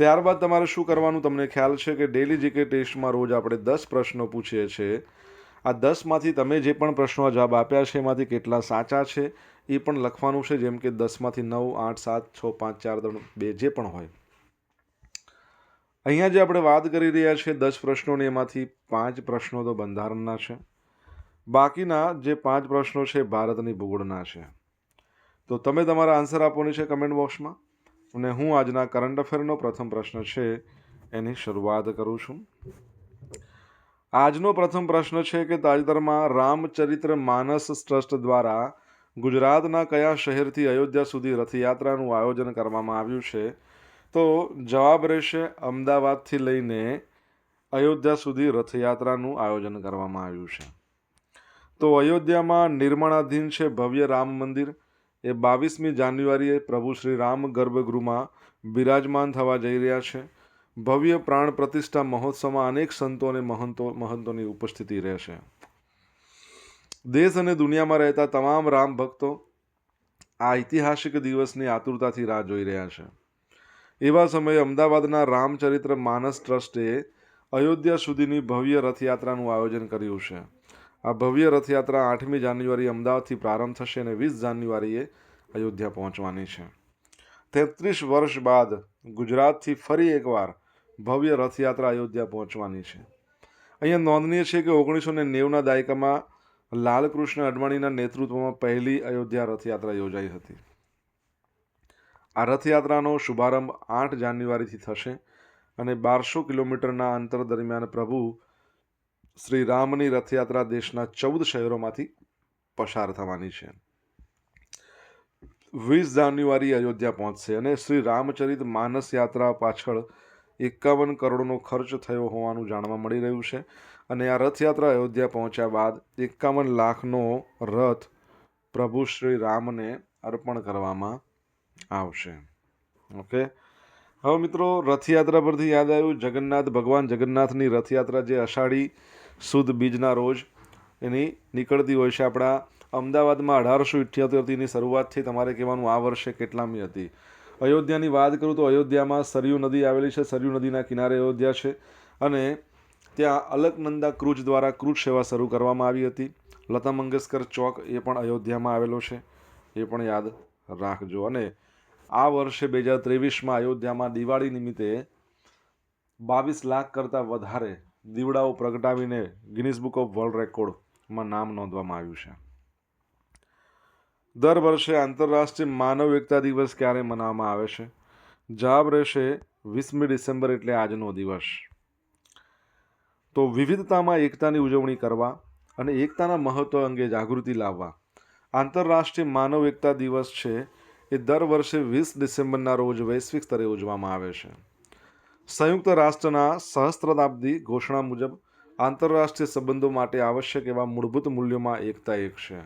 ત્યારબાદ તમારે શું કરવાનું? તમને ખ્યાલ છે કે ડેલી જીકે ટેસ્ટમાં રોજ આપણે દસ પ્રશ્નો પૂછીએ છીએ આ દસમાંથી તમે જે પણ પ્રશ્નો જવાબ આપ્યા છે, એમાંથી કેટલા સાચા છે, એ પણ લખવાનું છે, જેમ કે દસમાંથી નવ, આઠ, સાત, છ, પાંચ, ચાર, ત્રણ, બે, જે પણ હોય. અહીંયા જે આપણે વાત કરી રહ્યા છીએ દસ પ્રશ્નોની, એમાંથી પાંચ પ્રશ્નો તો બંધારણના છે. બાકીના જે પાંચ પ્રશ્નો છે ભારતની ભૂગોળના છે. તો તમે તમારા આન્સર આપવાની છે કમેન્ટ બોક્સમાં અને હું આજના કરંટ અફેરનો પ્રથમ પ્રશ્ન છે, એની શરૂઆત કરું છું. આજનો પ્રથમ પ્રશ્ન છે કે તાજેતરમાં રામચરિત્ર માનસ ટ્રસ્ટ દ્વારા ગુજરાતના કયા શહેરથી અયોધ્યા સુધી રથયાત્રાનું આયોજન કરવામાં આવ્યું છે? તો જવાબ રહેશે અમદાવાદથી લઈને અયોધ્યા સુધી રથયાત્રાનું આયોજન કરવામાં આવ્યું છે. તો અયોધ્યામાં નિર્માણાધીન છે ભવ્ય રામ મંદિર. એ બાવીસમી જાન્યુઆરીએ પ્રભુ શ્રી રામ ગર્ભગૃહમાં બિરાજમાન થવા જઈ રહ્યા છે. ભવ્ય પ્રાણ પ્રતિષ્ઠા મહોત્સવમાં અનેક સંતો અને મહંતો, મહંતોની ઉપસ્થિતિ રહેશે દેશ અને દુનિયામાં રહેતા તમામ રામ ભક્તો આ ઐતિહાસિક દિવસની આતુરતાથી રાહ જોઈ રહ્યા છે. એવા સમયે અમદાવાદના રામચરિત્ર માનસ ટ્રસ્ટે અયોધ્યા સુધીની ભવ્ય રથયાત્રાનું આયોજન કર્યું છે. આ ભવ્ય રથયાત્રા આઠમી જાન્યુઆરી અમદાવાદથી પ્રારંભ થશે અને વીસ જાન્યુઆરીએ અયોધ્યા પહોંચવાની છે. તેત્રીસ વર્ષ બાદ ગુજરાતથી ફરી એકવાર ભવ્ય રથયાત્રા અયોધ્યા પહોંચવાની છે. અહીંયા નોંધનીય છે કે ઓગણીસો ને નેવુંના દાયકામાં લાલકૃષ્ણ અડવાણીના નેતૃત્વમાં પહેલી અયોધ્યા રથયાત્રા યોજાઈ હતી. આ રથયાત્રાનો શુભારંભ આઠ જાન્યુઆરીથી થશે અને બારસો કિલોમીટરના અંતર દરમિયાન પ્રભુ શ્રી રામની રથયાત્રા દેશના ચૌદ શહેરોમાંથી પસાર થવાની છે. વીસ જાન્યુઆરી અયોધ્યા પહોંચશે અને શ્રી રામચરિત માનસ યાત્રા પાછળ એકાવન કરોડનો ખર્ચ થયો હોવાનું જાણવા મળી રહ્યું છે અને આ રથયાત્રા અયોધ્યા પહોંચ્યા બાદ એકાવન લાખનો રથ પ્રભુ શ્રી રામને અર્પણ કરવામાં આવશે. ઓકે? હવે મિત્રો, રથયાત્રા પરથી યાદ આવ્યું, જગન્નાથ ભગવાન જગન્નાથની રથયાત્રા જે અષાઢી સુદ બીજના રોજ એની નીકળતી હોય છે. આપણા અમદાવાદમાં અઢારસો ઇઠ્યોતેરથીની શરૂઆતથી તમારે કહેવાનું આ વર્ષે કેટલામી હતી. અયોધ્યાની વાત કરું તો અયોધ્યામાં સરયુ નદી આવેલી છે. સરયુ નદીના કિનારે અયોધ્યા છે અને ત્યાં અલકનંદા ક્રુજ દ્વારા ક્રૂજ સેવા શરૂ કરવામાં આવી હતી. લતા મંગેશકર ચોક એ પણ અયોધ્યામાં આવેલો છે. એ પણ યાદ રાખજો. અને આ વર્ષે બે હજાર ત્રેવીસમાં અયોધ્યામાં દિવાળી નિમિત્તે બાવીસ લાખ કરતાં વધારે દીવડાઓ પ્રગટાવીને ગિનિસ બુક ઓફ વર્લ્ડ રેકોર્ડમાં નામ નોંધવામાં આવ્યું છે. દર વર્ષે આંતરરાષ્ટ્રીય માનવ એકતા દિવસ ક્યારે મનાવવામાં આવે છે? જવાબ રહેશે વીસમી ડિસેમ્બર એટલે આજનો દિવસ. તો વિવિધતામાં એકતાની ઉજવણી કરવા અને એકતાના મહત્વ અંગે જાગૃતિ લાવવા આંતરરાષ્ટ્રીય માનવ એકતા દિવસ છે એ દર વર્ષે વીસ ડિસેમ્બરના રોજ વૈશ્વિક સ્તરે ઉજવવામાં આવે છે. સંયુક્ત રાષ્ટ્રના સહસ્ત્રતાબ્દી ઘોષણા મુજબ આંતરરાષ્ટ્રીય સંબંધો માટે આવશ્યક એવા મૂળભૂત મૂલ્યોમાં એકતા એક છે.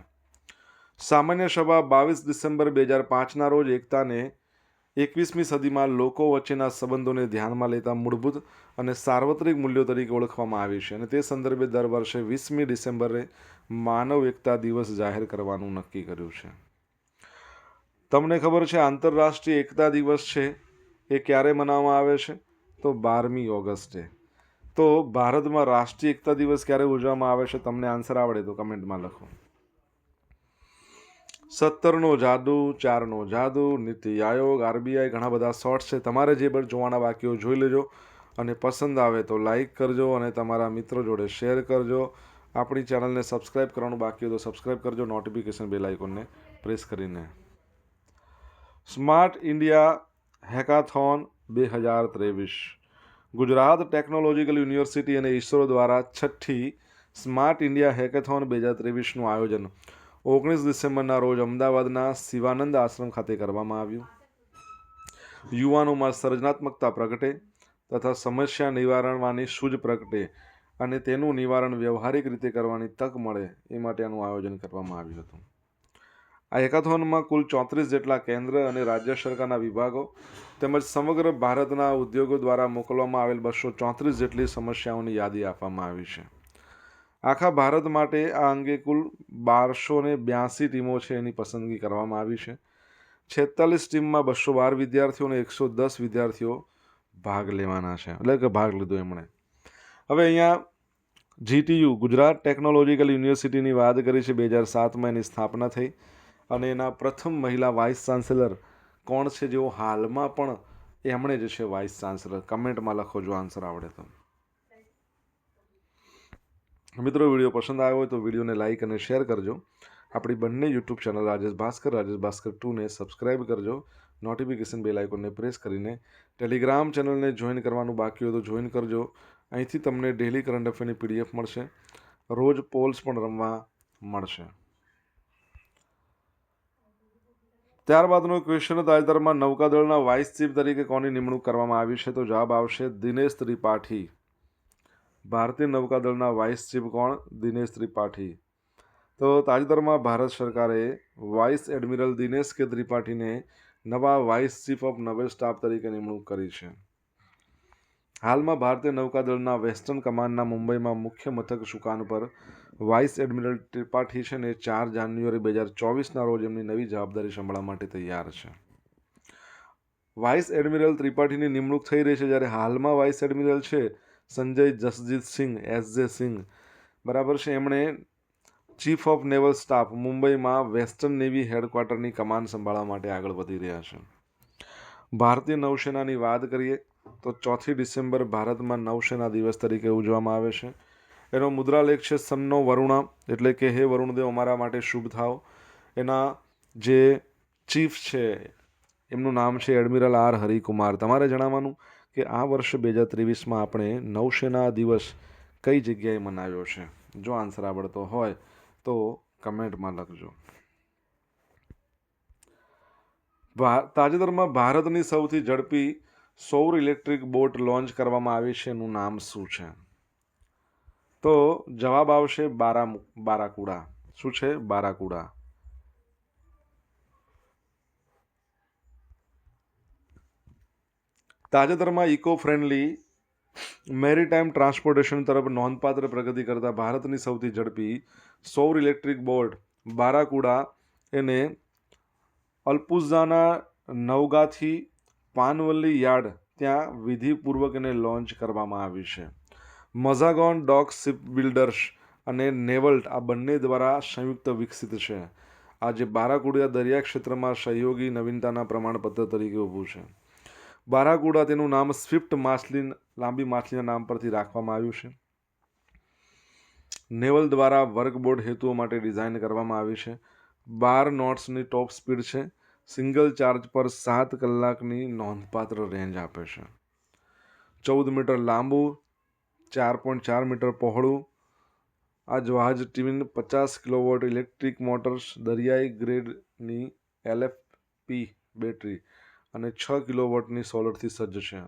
સામાન્ય સભા બાવીસ ડિસેમ્બર બે હજાર પાંચના રોજ એકતાને એકવીસમી સદીમાં લોકો વચ્ચેના સંબંધોને ધ્યાનમાં લેતા મૂળભૂત અને સાર્વત્રિક મૂલ્યો તરીકે ઓળખવામાં આવી છે અને તે સંદર્ભે દર વર્ષે વીસમી ડિસેમ્બરે માનવ એકતા દિવસ જાહેર કરવાનું નક્કી કર્યું છે. તમને ખબર છે આંતરરાષ્ટ્રીય એકતા દિવસ છે એ ક્યારે મનાવવામાં આવે છે? તો બારમી ઓગસ્ટે. તો ભારતમાં રાષ્ટ્રીય એકતા દિવસ ક્યારે ઉજવવામાં આવે છે તમને આન્સર આવડે તો કમેન્ટમાં લખો. સત્તરનો જાદુ, ચારનો જાદુ, નીતિ આયોગ, આરબીઆઈ ઘણા બધા શોર્ટ્સ છે. તમારે જે પણ જોવાના બાકીઓ જોઈ લેજો અને પસંદ આવે તો લાઇક કરજો અને તમારા મિત્રો જોડે શેર કરજો. આપણી ચેનલને સબસ્ક્રાઈબ કરવાનું બાકી હોય તો સબસ્ક્રાઈબ કરજો, નોટિફિકેશન બેલ આઇકોનને પ્રેસ કરીને. સ્માર્ટ ઇન્ડિયા હેકાથોન બે હજાર ત્રેવીસ. ગુજરાત ટેકનોલોજીકલ યુનિવર્સિટી અને ઇસરો દ્વારા છઠ્ઠી સ્માર્ટ ઇન્ડિયા હેકેથોન બે હજાર ત્રેવીસનું આયોજન ઓગણીસ ડિસેમ્બરના રોજ અમદાવાદના શિવાનંદ આશ્રમ ખાતે કરવામાં આવ્યું. યુવાનોમાં સર્જનાત્મકતા પ્રગટે તથા સમસ્યા નિવારણવાની સૂઝ પ્રગટે અને તેનું નિવારણ વ્યવહારિક રીતે કરવાની તક મળે એ માટેનું આયોજન કરવામાં આવ્યું હતું. આ હેકાથોનમાં કુલ ચોત્રીસ જેટલા કેન્દ્ર અને રાજ્ય સરકારના વિભાગો તેમજ સમગ્ર ભારતના ઉદ્યોગો દ્વારા મોકલવામાં આવેલ બસો ચોત્રીસ જેટલી સમસ્યાઓની યાદી આપવામાં આવી છે. આખા ભારત માટે આ અંગે કુલ બારસો ને બ્યાસી ટીમો છે એની પસંદગી કરવામાં આવી છે. છેતાલીસ ટીમમાં બસો બાર વિદ્યાર્થીઓ અને એકસો દસ વિદ્યાર્થીઓ ભાગ લેવાના છે. એટલે કે ભાગ લીધો એમણે. હવે અહીંયા જીટીયુ ગુજરાત ટેકનોલોજીકલ યુનિવર્સિટીની વાત કરી છે. બે હજાર સાતમાં એની સ્થાપના થઈ. અને એના પ્રથમ મહિલા વાઇસ ચાન્સેલર કોણ છે જેઓ હાલમાં પણ એમણે જે છે વાઇસ ચાન્સેલર? કમેન્ટમાં લખો જો આન્સર આવડે તો. મિત્રો, વીડિયો પસંદ આવ્યો હોય તો વિડીયોને લાઇક અને શેર કરજો. આપણી બંને યુટ્યુબ ચેનલ રાજેશ ભાસ્કર રાજેશ ભાસ્કર ટુને સબસ્ક્રાઇબ કરજો. નોટિફિકેશન બેલ આઇકોનને પ્રેસ કરીને ટેલિગ્રામ ચેનલને જોઈન કરવાનું બાકી હોય તો જોઈન કરજો. અહીંથી તમને ડેલી કરંટ અફેરની પીડીએફ મળશે. રોજ પોલ્સ પણ રમવા મળશે. ત્યારબાદનો ક્વેશ્ચન તાજેતરમાં નૌકાદળના વાઇસ ચીફ તરીકે કોની નિમણૂક કરવામાં આવી છે? તો જવાબ આવશે દિનેશ ત્રિપાઠી. ભારતીય નૌકાદળના વાઇસ ચીફ કોણ? દિનેશ ત્રિપાઠી. તો તાજેતરમાં ભારત સરકારે વાઇસ એડમિરલ દિનેશ કે ત્રિપાઠીને નવા vice chief of naval staff તરીકે નિમણૂક કરી છે. હાલમાં ભારતીય નૌકાદળના વેસ્ટર્ન કમાન્ડના મુંબઈમાં મુખ્ય મથક સુકાન પર વાઇસ એડમિરલ ત્રિપાઠી છે ને ચાર જાન્યુઆરી બે હજાર ચોવીસના રોજ એમની નવી જવાબદારી સંભાળવા માટે તૈયાર છે. વાઇસ એડમિરલ ત્રિપાઠીની નિમણૂક થઈ રહી છે જ્યારે હાલમાં વાઇસ એડમિરલ છે સંજય જસજીત સિંહ, એસ જે સિંહ. બરાબર છે, એમણે ચીફ ઓફ નેવલ સ્ટાફ મુંબઈમાં વેસ્ટર્ન નેવી હેડક્વાર્ટરની કમાન સંભાળવા માટે આગળ વધી રહ્યા છે. ભારતીય નૌસેનાની વાત કરીએ તો ચોથી ડિસેમ્બર ભારતમાં નૌસેના દિવસ તરીકે ઉજવવામાં આવે છે. એનો મુદ્રાલેખ છે સન્નો વરુણ, એટલે કે, હે વરુણદેવ, અમારા માટે શુભ થાવ. એના જે ચીફ છે, એમનું નામ છે એડમિરલ આર હરિકુમાર. તમારે જણાવવાનું કે આ વર્ષ બે હજાર ત્રેવીસમાં આપણે નૌસેના દિવસ કઈ જગ્યાએ મનાવ્યો છે? જો આન્સર આવડતો હોય તો કમેન્ટમાં લખજો. તાજેતરમાં ભારતની સૌથી ઝડપી સૌર ઇલેક્ટ્રિક બોટ લોન્ચ કરવામાં આવી છે એનું નામ શું છે? તો જવાબ આવશે બારા બારાકુડા. શું છે બારાકુડા? તાજેતરમાં ઇકો ફ્રેન્ડલી મેરીટાઈમ ટ્રાન્સપોર્ટેશન તરફ નોંધપાત્ર પ્રગતિ કરતા ભારતની સૌથી ઝડપી સૌર ઇલેક્ટ્રિક બોટ બારાકુડા એને અલ્પુઝાના નવગાથી પાનવલ્લી યાર્ડ, ત્યાં વિધિપૂર્વક એને લોન્ચ કરવામાં આવી છે. મઝાગોન ડોક શિપ બિલ્ડર્સ અને નેવલ્ટ આ બંને દ્વારા સંયુક્ત વિકસિત છે. આજે બારાકુડિયા દરિયા ક્ષેત્રમાં સહયોગી નવીનતાના પ્રમાણપત્ર તરીકે ઊભું છે. બારાકુડા તેનું નામ સ્વિફ્ટ માછલી લાંબી માછલીના નામ પરથી રાખવામાં આવ્યું છે. નેવલ દ્વારા વર્કબોર્ડ હેતુઓ માટે ડિઝાઇન કરવામાં આવી છે. બાર નોટ્સની ટોપ સ્પીડ છે. સિંગલ ચાર્જ પર સાત કલાકની નોંધપાત્ર રેન્જ આપે છે. ચૌદ મીટર લાંબુ ચાર પોઈન્ટ ચાર મીટર પહોળું. આ જહાજ ટીવીન પચાસ કિલોવોટ ઇલેક્ટ્રિક મોટર્સ દરિયાઈ ગ્રેડની એલએફપી બેટરી અને છ કિલોવોટની સોલરથી સજ્જ છે.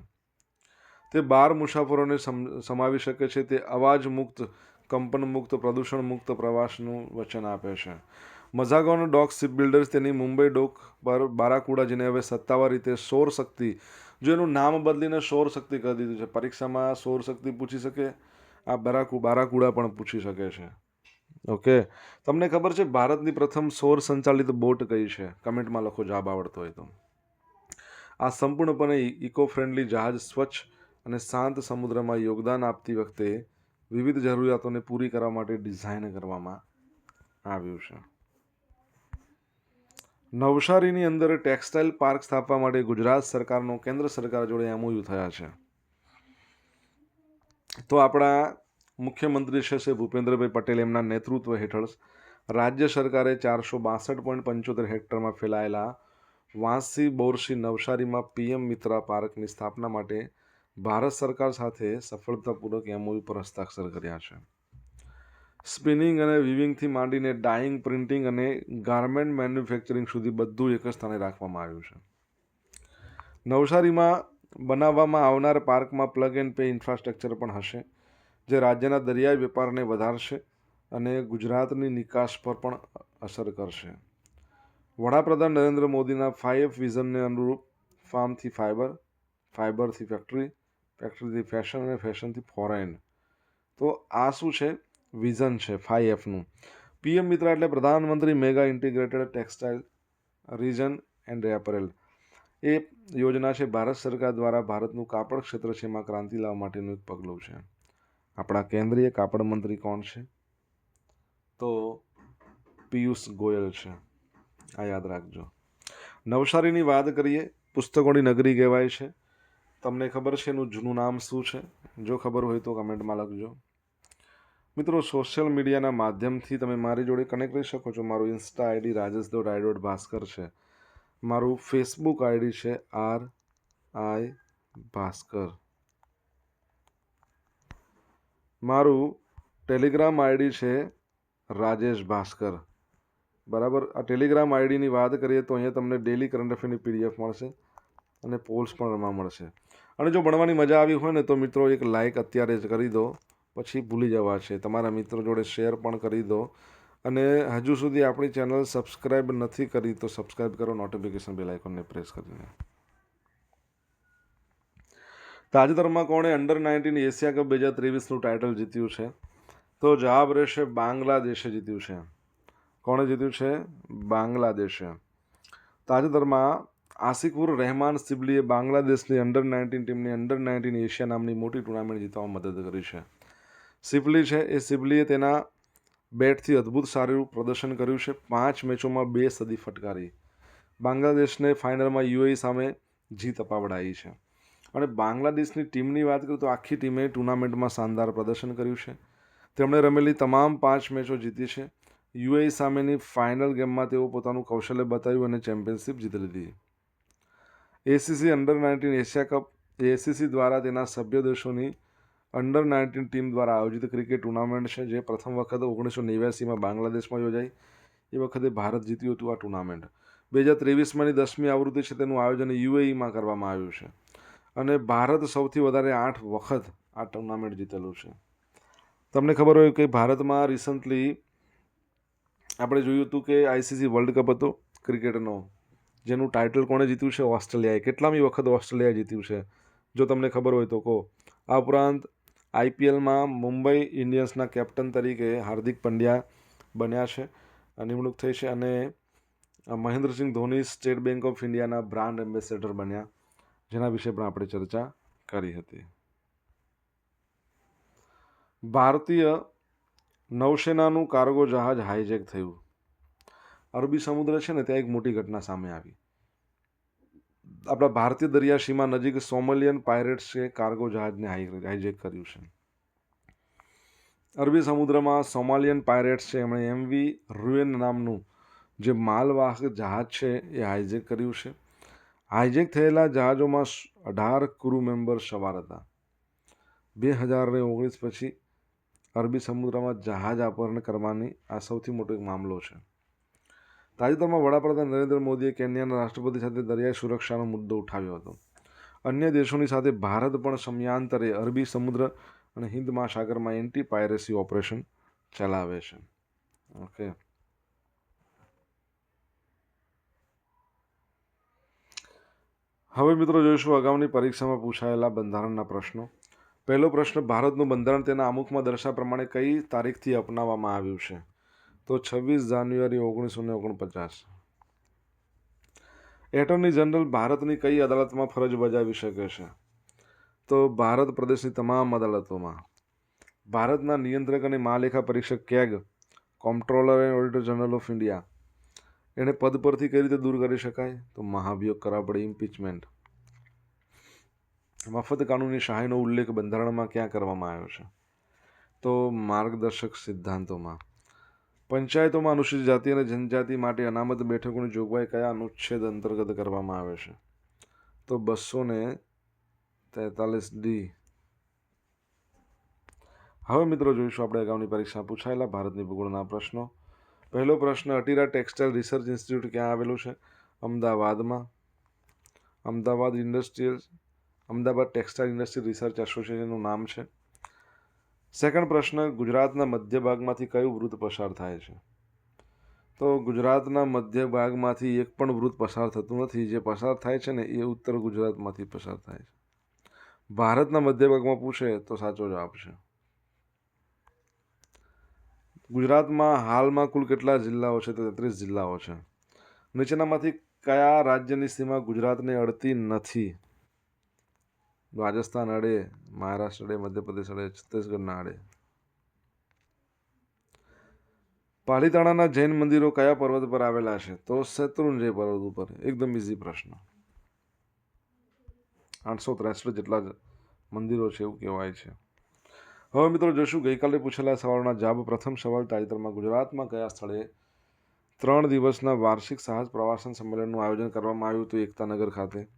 તે બાર મુસાફરોને સમ- સમાવી શકે છે. તે અવાજ મુક્ત, કંપન મુક્ત, પ્રદૂષણ મુક્ત પ્રવાસનું વચન આપે છે. મઝાગોન ડોક શિપ બિલ્ડર્સ તેની મુંબઈ ડોક પર બારાકુડા જેને હવે સત્તાવાર રીતે સૌર શક્તિ જો એનું નામ બદલીને સૌર શક્તિ કરી દીધું છે, પરીક્ષામાં સૌર શક્તિ પૂછી શકે, આ બરાકુ, બારાકુડા પણ પૂછી શકે છે. ઓકે? તમને ખબર છે, ભારતની પ્રથમ સૌર સંચાલિત બોટ કઈ છે? કમેન્ટમાં લખો, જવાબ આવડતો હોય તો. આ સંપૂર્ણપણે ઇકો ફ્રેન્ડલી જહાજ સ્વચ્છ અને શાંત સમુદ્રમાં યોગદાન આપતી વખતે વિવિધ જરૂરિયાતોને પૂરી કરવા માટે ડિઝાઇન કરવામાં આવ્યું છે. નવસારીની અંદર ટેક્સટાઇલ પાર્ક સ્થાપવા માટે ગુજરાત સરકારનો કેન્દ્ર સરકાર જોડે એમઓયુ થયા છે. તો આપણા મુખ્યમંત્રી શ્રી ભૂપેન્દ્રભાઈ પટેલ એમના નેતૃત્વ હેઠળ રાજ્ય સરકારે ચારસો બાસઠ પોઈન્ટ પંચોતેર હેક્ટરમાં ફેલાયેલા વાંસી, બોરસી, નવસારીમાં પીએમ મિત્રા પાર્કની સ્થાપના માટે ભારત સરકાર સાથે સફળતાપૂર્વક એમઓયુ પર હસ્તાક્ષર કર્યા છે. સ્પિનિંગ અને વિવિંગથી માંડીને ડાઇંગ, પ્રિન્ટિંગ અને ગાર્મેન્ટ મેન્યુફેક્ચરિંગ સુધી બધું એક જ સ્થાને રાખવામાં આવ્યું છે. નવસારીમાં બનાવવામાં આવનાર પાર્કમાં પ્લગ એન્ડ પે ઇન્ફ્રાસ્ટ્રક્ચર પણ હશે, જે રાજ્યના દરિયાઈ વેપારને વધારશે અને ગુજરાતની નિકાસ પર પણ અસર કરશે. વડાપ્રધાન નરેન્દ્ર મોદીના ફાઇવ વિઝનને અનુરૂપ ફાર્મથી ફાઇબર ફાઇબરથી ફેક્ટરી ફેક્ટરીથી ફેશન અને ફેશનથી ફોરેન તો આ શું છે? વિઝન છે ફાઈ એફનું પીએમ મિત્ર એટલે પ્રધાનમંત્રી mega integrated textile region and apparel. એ યોજના છે, ભારત સરકાર દ્વારા ભારતનું કાપડ ક્ષેત્ર છે, એમાં ક્રાંતિ લાવવા માટેનું એક પગલું છે. આપણા કેન્દ્રીય કાપડ મંત્રી કોણ છે? તો પિયુષ ગોયલ છે. આ યાદ રાખજો. નવસારીની વાત કરીએ, પુસ્તકોની નગરી કહેવાય છે. તમને ખબર છે એનું જૂનું નામ શું છે? જો ખબર હોય તો કમેન્ટમાં લખજો. મિત્રો સોશિયલ મીડિયાના માધ્યમથી તમે મારી જોડે કનેક્ટ રહી શકો છો. મારું insta ID Rajesh dot I dot Bhaskar છે. મારું ફેસબુક આઈડી છે આર આઈ ભાસ્કર. મારું ટેલિગ્રામ આઈડી છે રાજેશ ભાસ્કર. બરાબર? આ ટેલિગ્રામ આઈડીની વાત કરીએ તો અહીંયા તમને ડેલી કરંટ અફેરની પીડીએફ મળશે અને પોલ્સ પણ રમવા મળશે. અને જો ભણવાની મજા આવી હોય ને તો મિત્રો, એક લાઇક અત્યારે જ કરી દો. પછી ભૂલી જવા છે. તમારા મિત્રો જોડે શેર પણ કરી દો. અને હજુ સુધી આપણી ચેનલ સબસ્ક્રાઈબ નથી કરી તો સબસ્ક્રાઈબ કરો, નોટિફિકેશન બેલ આઇકોનને પ્રેસ કરીને. તાજેતરમાં કોણે અંડર નાઇન્ટીન એશિયા કપ બે હજાર ત્રેવીસનું ટાઇટલ જીત્યું છે. તો જવાબ રહેશે બાંગ્લાદેશે જીત્યું છે. કોણે જીત્યું છે? બાંગ્લાદેશે. તાજેતરમાં આસિકુર રહેમાન સિબલીએ બાંગ્લાદેશની અંડર નાઇન્ટીન ટીમની અંડર નાઇન્ટીન એશિયા નામની મોટી ટુર્નામેન્ટ જીતવામાં મદદ કરી છે. સિબલી છે. એ સિબલીએ તેના બેટથી અદ્ભુત સારું પ્રદર્શન કર્યું છે. પાંચ મેચોમાં બે સદી ફટકારી. બાંગ્લાદેશને ફાઇનલમાં યુએઈ સામે જીત અપાવડાવી છે. અને બાંગ્લાદેશની ટીમની વાત કરું તો આખી ટીમે ટુર્નામેન્ટમાં શાનદાર પ્રદર્શન કર્યું છે. તેમણે રમેલી તમામ પાંચ મેચો જીતી છે. યુએઈ સામેની ફાઇનલ ગેમમાં તેઓ પોતાનું કૌશલ્ય બતાવ્યું અને ચેમ્પિયનશિપ જીતી લીધી. ACC under nineteen Asia cup, ACC દ્વારા તેના સભ્ય દેશોની અંડર નાઇન્ટીન ટીમ દ્વારા આયોજિત ક્રિકેટ ટુર્નામેન્ટ છે, જે પ્રથમ વખત ઓગણીસો નેવ્યાસીમાં બાંગ્લાદેશમાં યોજાઈ. એ વખતે ભારત જીત્યું હતું આ ટુર્નામેન્ટ બે હજાર ત્રેવીસમાંની દસમી આવૃત્તિ છે, તેનું આયોજન યુએઈમાં કરવામાં આવ્યું છે. અને ભારત સૌથી વધારે આઠ વખત આ ટુર્નામેન્ટ જીતેલું છે. તમને ખબર હોય કે ભારતમાં રિસન્ટલી આપણે જોયું હતું કે આઈસીસી વર્લ્ડ કપ હતો ક્રિકેટનો જેનું ટાઇટલ કોણે જીત્યું છે? ઓસ્ટ્રેલિયાએ. કેટલામી વખત ઓસ્ટ્રેલિયા જીત્યું છે? જો તમને ખબર હોય તો કહો. આ ઉપરાંત આઈપીએલમાં મુંબઈ ઇન્ડિયન્સના કેપ્ટન તરીકે હાર્દિક પંડ્યા બન્યા છે નિમણૂક થઈ છે અને Mahendra Singh Dhoni state bank of ઇન્ડિયાના બ્રાન્ડ એમ્બેસેડર બન્યા. જેના વિશે પણ આપણે ચર્ચા કરી હતી. ભારતીય નૌસેનાનું કાર્ગો જહાજ હાઈજેક થયું. અરબી સમુદ્ર છે ને, ત્યાં એક મોટી ઘટના સામે આવી. આપણા ભારતીય દરિયાસીમા નજીક સોમલિયન પાયરેટ્સે કાર્ગો જહાજને હાઈજેક કર્યું છે. અરબી સમુદ્રમાં સોમાલિયન પાયરેટ્સ છે એમણે એમવી રૂએન નામનું જે માલવાહક જહાજ છે એ હાઈજેક કર્યું છે. હાઈજેક થયેલા જહાજોમાં અઢાર ક્રૂ મેમ્બર સવાર હતા. બે હજાર ઓગણીસ પછી અરબી સમુદ્રમાં જહાજ અપહરણ કરવાની આ સૌથી મોટો એક મામલો છે. તાજેતરમાં વડાપ્રધાન નરેન્દ્ર મોદીએ કેન્યાના રાષ્ટ્રપતિ સાથે દરિયાઈ સુરક્ષાનો મુદ્દો ઉઠાવ્યો હતો. અન્ય દેશોની સાથે ભારત પણ સમયાંતરે અરબી સમુદ્ર અને હિન્દ મહાસાગરમાં એન્ટી પાયરેસી ઓપરેશન ચલાવે છે. ઓકે. હવે મિત્રો જોઈશું અગાઉની પરીક્ષામાં પૂછાયેલા બંધારણના પ્રશ્નો. પહેલો પ્રશ્ન, ભારતનું બંધારણ તેના અમુકમાં દર્શા પ્રમાણે કઈ તારીખથી અપનાવવામાં આવ્યું છે? તો છવ્વીસ જાન્યુઆરી ઓગણીસો ને ઓગણપચાસ. એટર્ની જનરલ ભારતની કઈ અદાલતમાં ફરજ બજાવી શકે છે? તો ભારત પ્રદેશની તમામ અદાલતોમાં. ભારતના નિયંત્રક અને મહાલેખા પરીક્ષક CAG comptroller and auditor general of India એને પદ પરથી કઈ રીતે દૂર કરી શકાય? તો મહાભિયોગ કરવા પડે ઇમ્પીચમેન્ટ મફત કાનૂની સહાયનો ઉલ્લેખ બંધારણમાં ક્યાં કરવામાં આવ્યો છે? તો માર્ગદર્શક સિદ્ધાંતોમાં. પંચાયતોમાં અનુસૂચિત જાતિ અને જનજાતિ માટે અનામત બેઠકોની જોગવાઈ કયા અનુચ્છેદ અંતર્ગત કરવામાં આવે છે? તો બસો ને તેતાલીસ ડી. હવે મિત્રો જોઈશું આપણે અગાઉની પરીક્ષા પૂછાયેલા ભારતની ભૂગોળના પ્રશ્નો. પહેલો પ્રશ્ન, અટીરા ટેક્સટાઇલ રિસર્ચ ઇન્સ્ટિટ્યૂટ ક્યાં આવેલું છે? અમદાવાદમાં. Ahmedabad industrial Ahmedabad textile industry research એસોસિએશનનું નામ છે. સેકન્ડ પ્રશ્ન, ગુજરાતના મધ્ય ભાગમાંથી કયું વૃત્ત પસાર થાય છે? તો ગુજરાતના મધ્ય ભાગમાંથી એક પણ વૃત્ત પસાર થતું નથી. જે પસાર થાય છે ને, એ ઉત્તર ગુજરાતમાંથી પસાર થાય છે. ભારતના મધ્ય ભાગમાં પૂછે તો સાચો જવાબ છે. ગુજરાતમાં હાલમાં કુલ કેટલા જિલ્લાઓ છે? તો તેત્રીસ જિલ્લાઓ છે. નીચેનામાંથી કયા રાજ્યની સીમા ગુજરાતને અડતી નથી? રાજસ્થાન અડે મહારાષ્ટ્ર અડે મધ્યપ્રદેશ અડે છત્તીસગઢના અડે પાલીતાણાના જૈન મંદિરો કયા પર્વત પર આવેલા છે? તો શેત્રુંજય પર્વત ઉપર. એકદમ ઇઝી પ્રશ્ન. આઠસો ત્રેસઠ જેટલા મંદિરો છે એવું કહેવાય છે. હવે મિત્રો જોશું, ગઈકાલે પૂછેલા સવાલના જવાબ. પ્રથમ સવાલ તાજેતરમાં ગુજરાતમાં કયા સ્થળે ત્રણ દિવસના વાર્ષિક સાહસ પ્રવાસન સંમેલનનું આયોજન કરવામાં આવ્યું હતું? એકતાનગર ખાતે.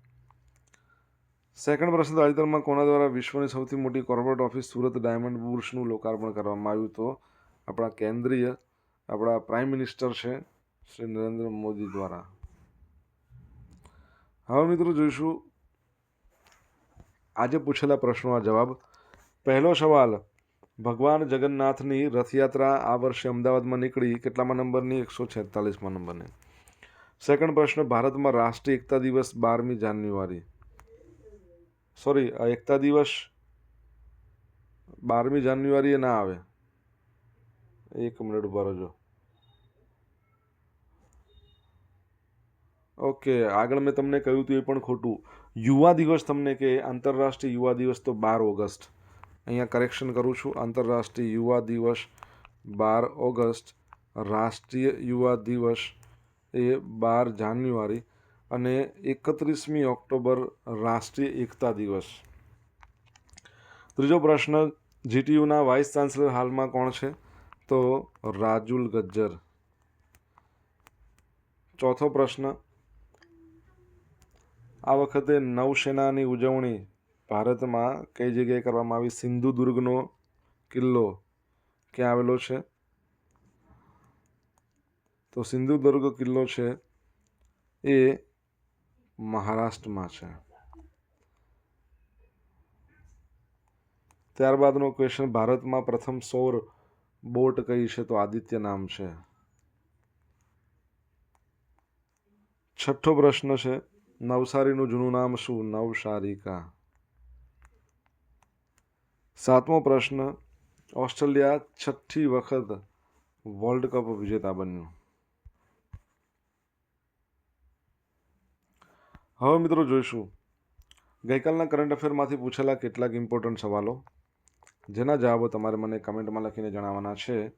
સેકન્ડ પ્રશ્ન તાજેતરમાં કોના દ્વારા વિશ્વની સૌથી મોટી કોર્પોરેટ ઓફિસ સુરત ડાયમંડ બુર્સનું લોકાર્પણ કરવામાં આવ્યું તો? આપણા કેન્દ્રીય, આપણા પ્રાઇમ મિનિસ્ટર છે શ્રી નરેન્દ્ર મોદી દ્વારા. હવે મિત્રો જોઈશું આજે પૂછેલા પ્રશ્નોના જવાબ. પહેલો સવાલ, ભગવાન જગન્નાથની રથયાત્રા આ વર્ષે અમદાવાદમાં નીકળી કેટલામાં નંબરની? એકસો છેતાલીસમાં નંબરની. સેકન્ડ પ્રશ્ન, ભારતમાં રાષ્ટ્રીય એકતા દિવસ બારમી જાન્યુઆરી. સોરી એકતા દિવસ બારમી જાન્યુઆરી એ ના આવે. એક મિનિટ ઊભા રહેજો. ઓકે આગળ મેં તમને કહ્યું હતું એ પણ ખોટું. યુવા દિવસ તમને કે આંતરરાષ્ટ્રીય યુવા દિવસ તો બાર ઓગસ્ટ. અહીંયા કરેક્શન કરું છું. આંતરરાષ્ટ્રીય યુવા દિવસ બાર ઓગસ્ટ. રાષ્ટ્રીય યુવા દિવસ એ બાર જાન્યુઆરી. અને એકત્રીસમી ઓક્ટોબર રાષ્ટ્રીય એકતા દિવસ. ત્રીજો પ્રશ્ન, જીટીયુના વાઇસ ચાન્સલર હાલમાં કોણ છે? તો રાજુલ ગજ્જર. ચોથો પ્રશ્ન, આ વખતે નૌસેનાની ઉજવણી ભારતમાં કઈ જગ્યાએ કરવામાં આવી? સિંધુદુર્ગનો કિલ્લો ક્યાં આવેલો છે? તો સિંધુદુર્ગ કિલ્લો છે એ મહારાષ્ટ્રમાં છે. ત્યારબાદનો ક્વેશ્ચન ભારતમાં પ્રથમ સૌર બોટ કઈ છે તો આદિત્ય નામ છે. છઠ્ઠો પ્રશ્ન છે, નવસારીનું જૂનું નામ શું? નવસારિકા. સાતમો પ્રશ્ન, ઓસ્ટ્રેલિયા છઠ્ઠી વખત વર્લ્ડ કપ વિજેતા બન્યું. હવે મિત્રો જોઈશું. ગઈકાલના કરંટ અફેરમાંથી પૂછેલા કેટલાક ઇમ્પોર્ટન્ટ સવાલો, જેના જવાબો તમારે મને કમેન્ટમાં લખીને જણાવવાના છે.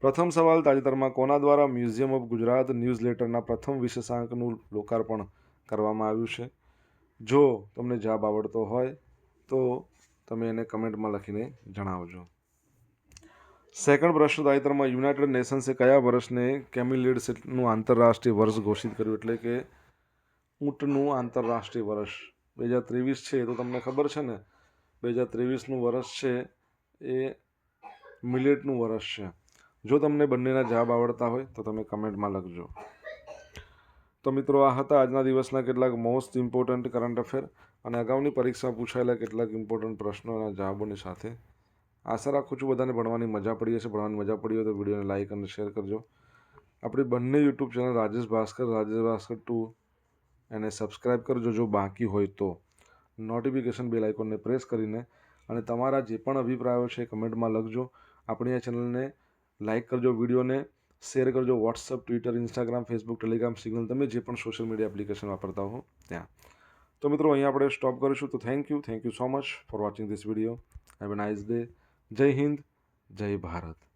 પ્રથમ સવાલ, તાજેતરમાં કોના દ્વારા મ્યુઝિયમ ઓફ ગુજરાત ન્યૂઝ લેટરના પ્રથમ વિશેષાંકનું લોકાર્પણ કરવામાં આવ્યું છે? જો તમને જવાબ આવડતો હોય, તો તમે એને કમેન્ટમાં લખીને જણાવજો. સેકન્ડ પ્રશ્ન, તાજેતરમાં યુનાઇટેડ નેશન્સે કયા વર્ષને કેમિલિડ્સનું આંતરરાષ્ટ્રીય વર્ષ ઘોષિત કર્યું? એટલે કે ઊંટનું આંતરરાષ્ટ્રીય વર્ષ. બે હજાર ત્રેવીસ છે એ તો તમને ખબર છે ને? બે હજાર ત્રેવીસનું વર્ષ છે એ મિલેટનું વર્ષ છે. જો તમને બંનેના જવાબ આવડતા હોય તો તમે કમેન્ટમાં લખજો. તો મિત્રો, આ હતા આજના દિવસના કેટલાક મોસ્ટ ઇમ્પોર્ટન્ટ કરંટ અફેર અને અગાઉની પરીક્ષા પૂછાયેલા કેટલાક ઇમ્પોર્ટન્ટ પ્રશ્નોના જવાબોની સાથે આશા રાખું છું બધાને ભણવાની મજા પડી હશે. ભણવાની મજા પડી હોય તો વિડીયોને લાઇક અને શેર કરજો. આપણી બંને YouTube channel Rajesh Bhaskar Rajesh Bhaskar two એને સબસ્ક્રાઇબ કરજો જો બાકી હોય તો. નોટિફિકેશન બેલ આઇકોનને પ્રેસ કરીને અને તમારા જે પણ અભિપ્રાયો છે કમેન્ટમાં લખજો. આપણી આ ચેનલને લાઇક કરજો વિડીયોને શેર કરજો WhatsApp Twitter Instagram Facebook Telegram Signal તમે જે પણ સોશિયલ મીડિયા એપ્લિકેશન વાપરતા હો ત્યાં. તો મિત્રો, અહીંયા આપણે સ્ટોપ કરીશું. તો thank you thank you so much for watching this video have a nice day જય હિન્દ, જય ભારત.